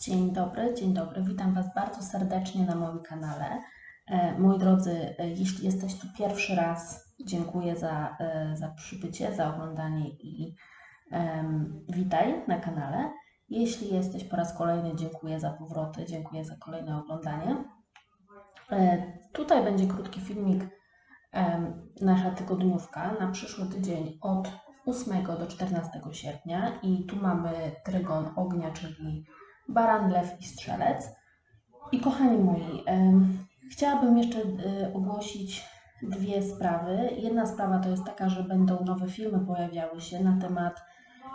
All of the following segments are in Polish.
Dzień dobry, dzień dobry. Witam Was bardzo serdecznie na moim kanale. E, Moi drodzy, e, jeśli jesteś tu pierwszy raz, dziękuję za, e, za przybycie, za oglądanie i em, witaj na kanale. Jeśli jesteś po raz kolejny, dziękuję za powroty, dziękuję za kolejne oglądanie. Tutaj będzie krótki filmik, nasza tygodniówka na przyszły tydzień od 8 do 14 sierpnia i tu mamy trygon ognia, czyli baran, lew i strzelec. I kochani moi, chciałabym jeszcze e, ogłosić dwie sprawy. Jedna sprawa to jest taka, że będą nowe filmy pojawiały się na temat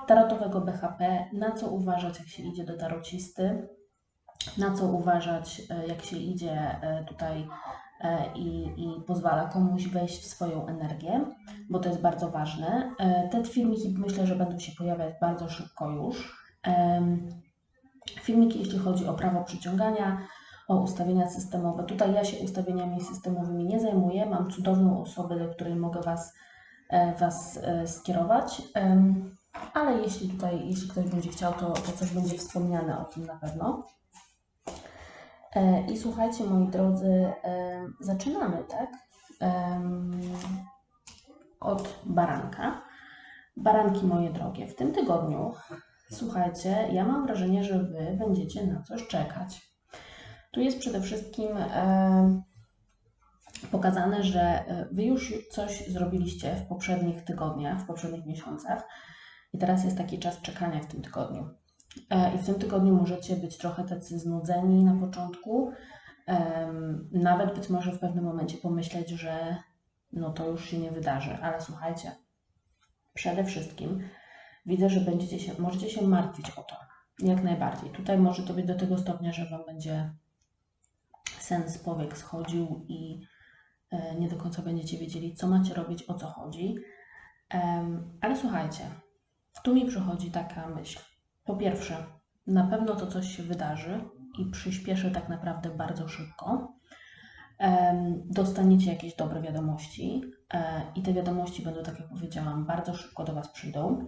tarotowego BHP, na co uważać jak się idzie do tarocisty, na co uważać e, jak się idzie e, tutaj i, i pozwala komuś wejść w swoją energię, bo to jest bardzo ważne. E, Te filmiki myślę, że będą się pojawiać bardzo szybko już. Filmiki, jeśli chodzi o prawo przyciągania, o ustawienia systemowe. Tutaj ja się ustawieniami systemowymi nie zajmuję. Mam cudowną osobę, do której mogę Was, e, was e, skierować. Ale jeśli tutaj, jeśli ktoś będzie chciał, to, to coś będzie wspomniane o tym na pewno. E, I słuchajcie, moi drodzy, em, zaczynamy, tak? Od baranka. Baranki moje drogie, w tym tygodniu, słuchajcie, ja mam wrażenie, że Wy będziecie na coś czekać. Tu jest przede wszystkim e, pokazane, że e, Wy już coś zrobiliście w poprzednich tygodniach, w poprzednich miesiącach i teraz jest taki czas czekania w tym tygodniu. E, I w tym tygodniu możecie być trochę tacy znudzeni na początku, nawet być może w pewnym momencie pomyśleć, że no to już się nie wydarzy, ale słuchajcie, przede wszystkim widzę, że będziecie się, możecie się martwić o to, jak najbardziej. Tutaj może to być do tego stopnia, że Wam będzie sen z powiek schodził i e, nie do końca będziecie wiedzieli, co macie robić, o co chodzi. Ale słuchajcie, tu mi przychodzi taka myśl. Po pierwsze, na pewno to coś się wydarzy i przyspieszy tak naprawdę bardzo szybko. Dostaniecie jakieś dobre wiadomości e, i te wiadomości będą, tak jak powiedziałam, bardzo szybko do Was przyjdą.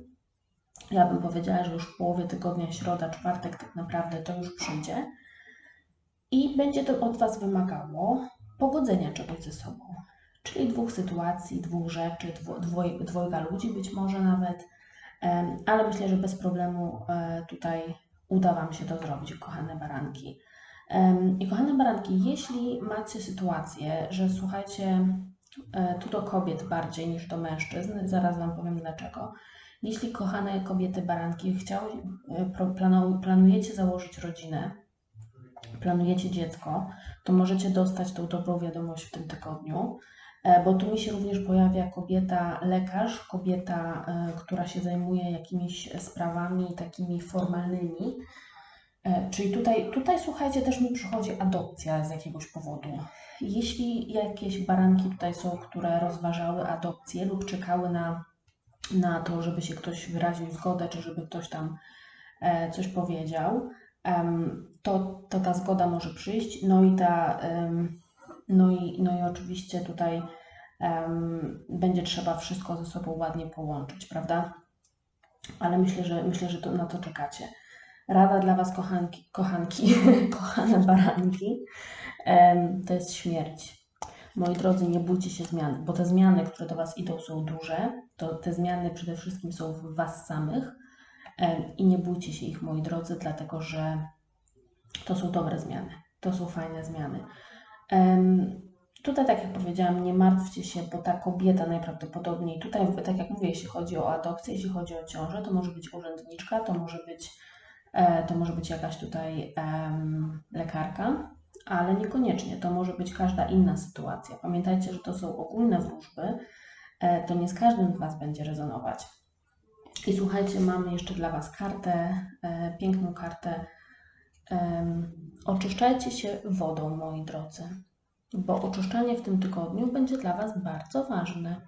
Ja bym powiedziała, że już w połowie tygodnia, środa, czwartek, tak naprawdę to już przyjdzie. I będzie to od Was wymagało pogodzenia czegoś ze sobą, czyli dwóch sytuacji, dwóch rzeczy, dwo, dwoj, dwojga ludzi być może nawet, ale myślę, że bez problemu e, tutaj uda Wam się to zrobić, kochane baranki. I kochane baranki, jeśli macie sytuację, że słuchajcie, e, tu do kobiet bardziej niż do mężczyzn, zaraz Wam powiem dlaczego. Jeśli kochane kobiety baranki chciały, e, planujecie założyć rodzinę, planujecie dziecko, to możecie dostać tą dobrą wiadomość w tym tygodniu, bo tu mi się również pojawia kobieta lekarz, kobieta, e, która się zajmuje jakimiś sprawami takimi formalnymi. E, Czyli tutaj, tutaj słuchajcie, też mi przychodzi adopcja z jakiegoś powodu. Jeśli jakieś baranki tutaj są, które rozważały adopcję lub czekały na, na to, żeby się ktoś wyraził zgodę, czy żeby ktoś tam e, coś powiedział, to, to ta zgoda może przyjść. No i ta, no i, no i oczywiście tutaj em, będzie trzeba wszystko ze sobą ładnie połączyć, prawda? Ale myślę, że myślę, że to, na to czekacie. Rada dla Was, kochanki, kochanki, kochane baranki, em, to jest śmierć. Moi drodzy, nie bójcie się zmian, bo te zmiany, które do Was idą, są duże. To te zmiany przede wszystkim są w Was samych i nie bójcie się ich, moi drodzy, dlatego że to są dobre zmiany, to są fajne zmiany. Tutaj, tak jak powiedziałam, nie martwcie się, bo ta kobieta najprawdopodobniej, tutaj, tak jak mówię, jeśli chodzi o adopcję, jeśli chodzi o ciążę, to może być urzędniczka, to może być, e, to może być jakaś tutaj em, lekarka, ale niekoniecznie, to może być każda inna sytuacja. Pamiętajcie, że to są ogólne wróżby, e, to nie z każdym z Was będzie rezonować. I słuchajcie, mamy jeszcze dla Was kartę, e, piękną kartę. Oczyszczajcie się wodą, moi drodzy bo oczyszczanie w tym tygodniu będzie dla Was bardzo ważne.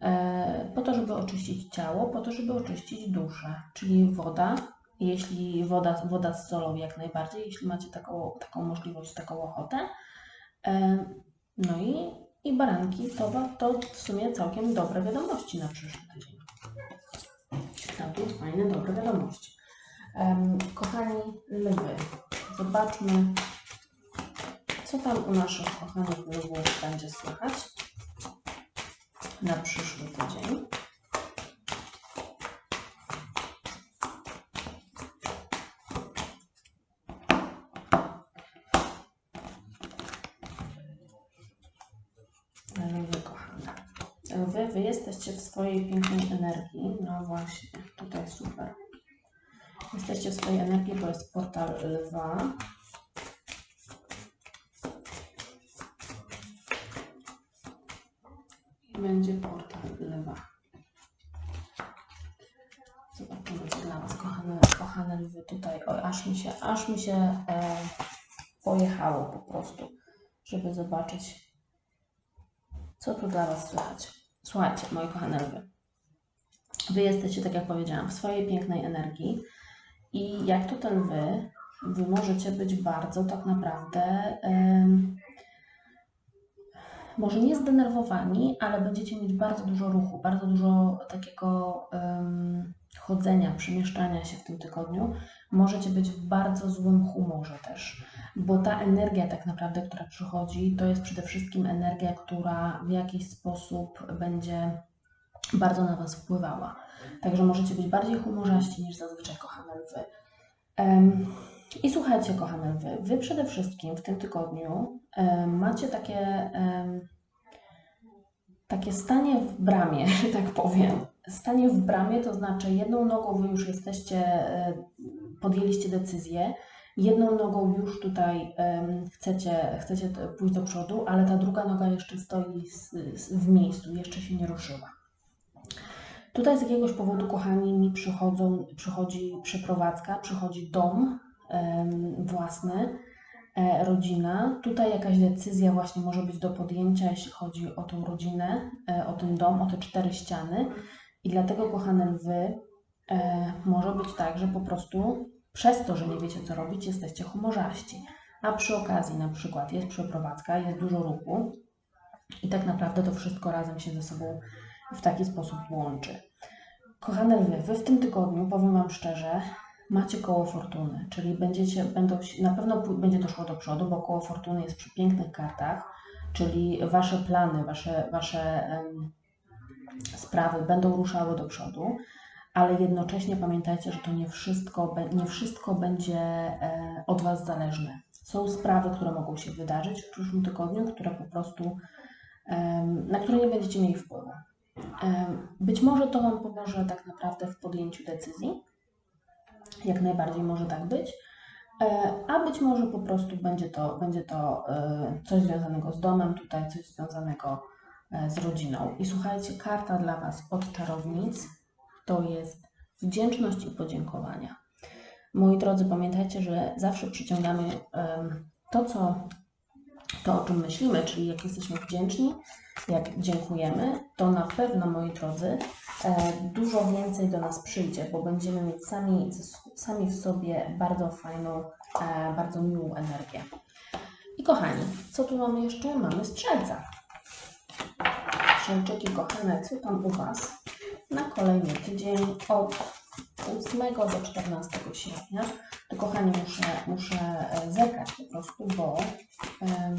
E, Po to, żeby oczyścić ciało, po to, żeby oczyścić duszę, czyli woda. Jeśli woda, woda z solą, jak najbardziej, jeśli macie taką, taką możliwość, taką ochotę. No i, i baranki to, to w sumie całkiem dobre wiadomości na przyszły tydzień. Całkiem fajne, dobre wiadomości. Kochani lwy, zobaczmy, co tam u naszych kochanych lwów będzie słychać na przyszły tydzień. Wy, wy jesteście w swojej pięknej energii. No właśnie, tutaj super. Jesteście w swojej energii, bo jest portal lwa. I będzie portal lwa. Zobaczymy, co dla Was, kochane, kochane lwy, tutaj. Oj, aż mi się, aż mi się e, pojechało po prostu, żeby zobaczyć, co tu dla Was słychać. Słuchajcie, moje kochane lwy. Wy jesteście, tak jak powiedziałam, w swojej pięknej energii i jak to te lwy, Wy możecie być bardzo tak naprawdę, może nie zdenerwowani, ale będziecie mieć bardzo dużo ruchu, bardzo dużo takiego chodzenia, przemieszczania się w tym tygodniu. Możecie być w bardzo złym humorze też, bo ta energia tak naprawdę, która przychodzi, to jest przede wszystkim energia, która w jakiś sposób będzie bardzo na Was wpływała. Także możecie być bardziej humorzaści niż zazwyczaj, kochane lwy. Em, I słuchajcie, kochane lwy, Wy przede wszystkim w tym tygodniu em, macie takie, em, takie stanie w bramie, że tak powiem. Stanie w bramie to znaczy jedną nogą Wy już jesteście, e, podjęliście decyzję, jedną nogą już tutaj em, chcecie, chcecie pójść do przodu, ale ta druga noga jeszcze stoi s- s- w miejscu, jeszcze się nie ruszyła. Tutaj z jakiegoś powodu, kochani, mi przychodzą, przychodzi przeprowadzka, przychodzi dom własny, e, rodzina. Tutaj jakaś decyzja właśnie może być do podjęcia, jeśli chodzi o tą rodzinę, e, o ten dom, o te cztery ściany. I dlatego, kochane lwy, e, może być tak, że po prostu przez to, że nie wiecie co robić, jesteście humorzaści. A przy okazji na przykład jest przeprowadzka, jest dużo ruchu i tak naprawdę to wszystko razem się ze sobą w taki sposób łączy. Kochane lwy, wy w tym tygodniu, powiem Wam szczerze, macie koło fortuny, czyli będziecie, będą, na pewno będzie to szło do przodu, bo koło fortuny jest przy pięknych kartach, czyli Wasze plany, Wasze, wasze em, sprawy będą ruszały do przodu, ale jednocześnie pamiętajcie, że to nie wszystko, nie wszystko będzie e, od Was zależne. Są sprawy, które mogą się wydarzyć w przyszłym tygodniu, które po prostu, em, na które nie będziecie mieli wpływu. Być może to Wam pomoże tak naprawdę w podjęciu decyzji. Jak najbardziej może tak być. E, A być może po prostu będzie to, będzie to e, coś związanego z domem, tutaj coś związanego e, z rodziną. I słuchajcie, karta dla Was od czarownic to jest wdzięczność i podziękowania. Moi drodzy, pamiętajcie, że zawsze przyciągamy to, co, to, o czym myślimy, czyli jak jesteśmy wdzięczni, jak dziękujemy, to na pewno, moi drodzy, e, dużo więcej do nas przyjdzie, bo będziemy mieć sami, sami w sobie bardzo fajną, e, bardzo miłą energię. I kochani, co tu mamy jeszcze? Mamy strzelca. Strzelczyki kochane, co tam u Was? Na kolejny tydzień od 8 do 14 sierpnia. To kochani, muszę, muszę e, zerkać po prostu, bo em,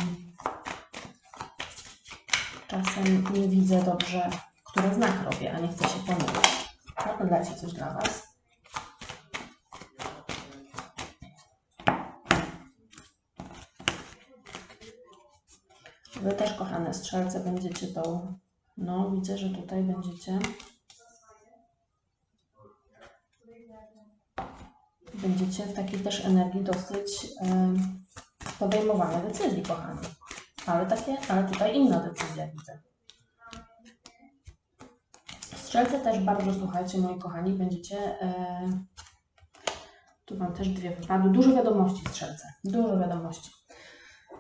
czasem nie widzę dobrze, który znak robię, a nie chcę się pomylić. No to dacie coś dla Was. Wy też, kochane strzelce, będziecie tą. No, widzę, że tutaj będziecie. Będziecie w takiej też energii dosyć podejmowania decyzji, kochani. Ale takie, ale tutaj inna decyzja widzę. Strzelce też bardzo, słuchajcie, moi kochani, będziecie. E, tu Wam też dwie wypadły. Dużo wiadomości, strzelce. Dużo wiadomości.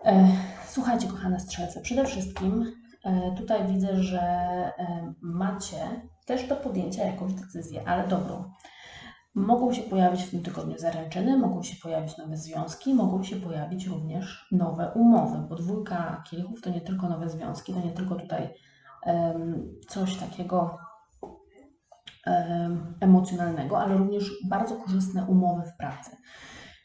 E, słuchajcie, kochane strzelce, przede wszystkim e, tutaj widzę, że macie też do podjęcia jakąś decyzję, ale dobrą. Mogą się pojawić w tym tygodniu zaręczyny, mogą się pojawić nowe związki, mogą się pojawić również nowe umowy, bo dwójka kielichów to nie tylko nowe związki, to nie tylko tutaj em, coś takiego em, emocjonalnego, ale również bardzo korzystne umowy w pracy.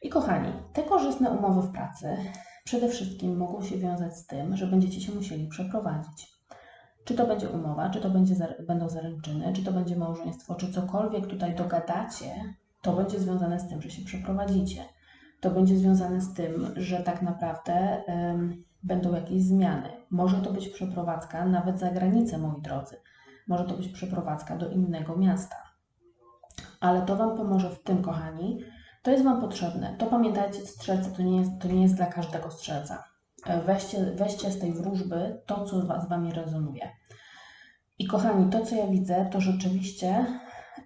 I kochani, te korzystne umowy w pracy przede wszystkim mogą się wiązać z tym, że będziecie się musieli przeprowadzić. Czy to będzie umowa, czy to będzie, będą zaręczyny, czy to będzie małżeństwo, czy cokolwiek tutaj dogadacie, to będzie związane z tym, że się przeprowadzicie. To będzie związane z tym, że tak naprawdę em, będą jakieś zmiany. Może to być przeprowadzka nawet za granicę, moi drodzy. Może to być przeprowadzka do innego miasta. Ale to Wam pomoże w tym, kochani. To jest Wam potrzebne. To pamiętajcie, strzelce to nie jest, to nie jest dla każdego strzelca. E, Weźcie, weźcie z tej wróżby to, co z Wami rezonuje. I kochani, to co ja widzę, to rzeczywiście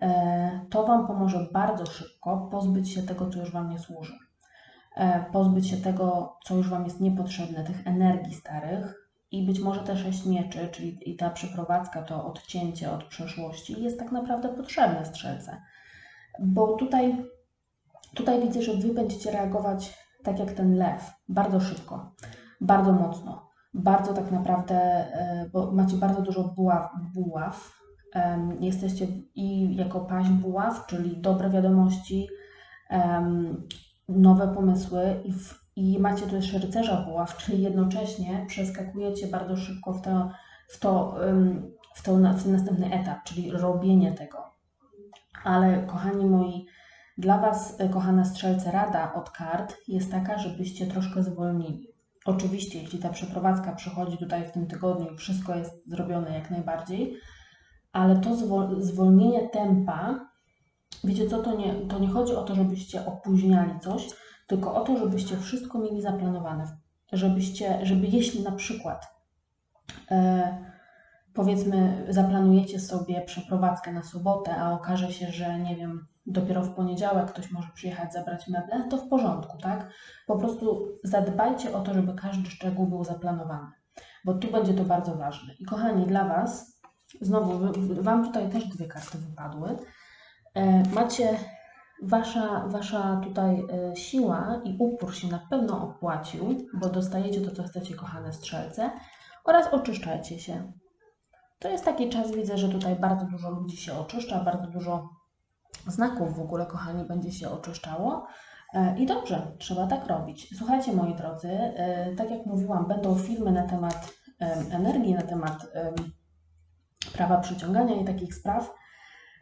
e, to Wam pomoże bardzo szybko pozbyć się tego, co już Wam nie służy. E, pozbyć się tego, co już Wam jest niepotrzebne, tych energii starych i być może te sześć mieczy, czyli i ta przeprowadzka, to odcięcie od przeszłości jest tak naprawdę potrzebne strzelce. Bo tutaj, tutaj widzę, że Wy będziecie reagować tak jak ten lew, bardzo szybko, bardzo mocno, bardzo tak naprawdę, e, bo macie bardzo dużo buław, buław. Jesteście i jako paść buław, czyli dobre wiadomości, nowe pomysły i, w, i macie też rycerza buław, czyli jednocześnie przeskakujecie bardzo szybko w to, w to, w to w ten następny etap, czyli robienie tego. Ale kochani moi, dla Was, e, kochane strzelce, rada od kart jest taka, żebyście troszkę zwolnili. Oczywiście, jeśli ta przeprowadzka przychodzi tutaj w tym tygodniu i wszystko jest zrobione jak najbardziej, ale to zwol- zwolnienie tempa, wiecie co, to nie, to nie chodzi o to, żebyście opóźniali coś, tylko o to, żebyście wszystko mieli zaplanowane. Żebyście, żeby jeśli na przykład e, powiedzmy zaplanujecie sobie przeprowadzkę na sobotę, a okaże się, że nie wiem, dopiero w poniedziałek ktoś może przyjechać zabrać meble, to w porządku, tak? Po prostu zadbajcie o to, żeby każdy szczegół był zaplanowany, bo tu będzie to bardzo ważne. I kochani, dla Was, znowu, Wam tutaj też dwie karty wypadły. E, Macie wasza, wasza tutaj e, siła i upór się na pewno opłacił, bo dostajecie to, co chcecie, kochane strzelce, oraz oczyszczajcie się. To jest taki czas, widzę, że tutaj bardzo dużo ludzi się oczyszcza, bardzo dużo znaków w ogóle, kochani, będzie się oczyszczało. E, I dobrze, trzeba tak robić. Słuchajcie, moi drodzy, e, tak jak mówiłam, będą filmy na temat em, energii, na temat em, prawa przyciągania i takich spraw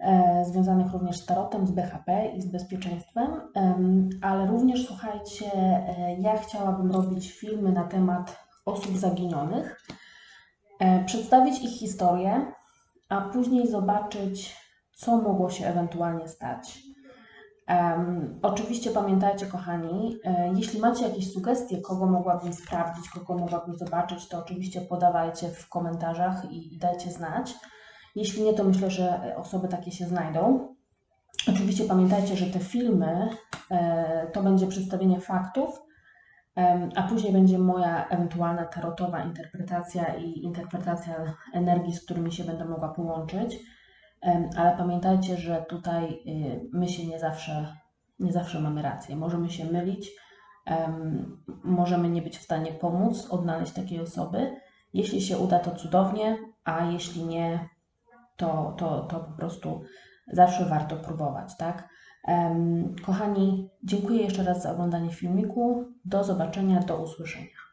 e, związanych również z tarotem, z BHP i z bezpieczeństwem, Em, ale również słuchajcie, ja chciałabym robić filmy na temat osób zaginionych, przedstawić ich historię, a później zobaczyć, co mogło się ewentualnie stać. Em, oczywiście pamiętajcie, kochani, e, jeśli macie jakieś sugestie, kogo mogłabym sprawdzić, kogo mogłabym zobaczyć, to oczywiście podawajcie w komentarzach i, dajcie znać. Jeśli nie, to myślę, że osoby takie się znajdą. Oczywiście pamiętajcie, że te filmy e, to będzie przedstawienie faktów, a później będzie moja ewentualna tarotowa interpretacja i interpretacja energii, z którymi się będę mogła połączyć. Ale pamiętajcie, że tutaj y, my się nie zawsze, nie zawsze mamy rację. Możemy się mylić, em, możemy nie być w stanie pomóc, odnaleźć takiej osoby. Jeśli się uda, to cudownie, a jeśli nie, to, to, to po prostu zawsze warto próbować, tak? Kochani, dziękuję jeszcze raz za oglądanie filmiku. Do zobaczenia, do usłyszenia.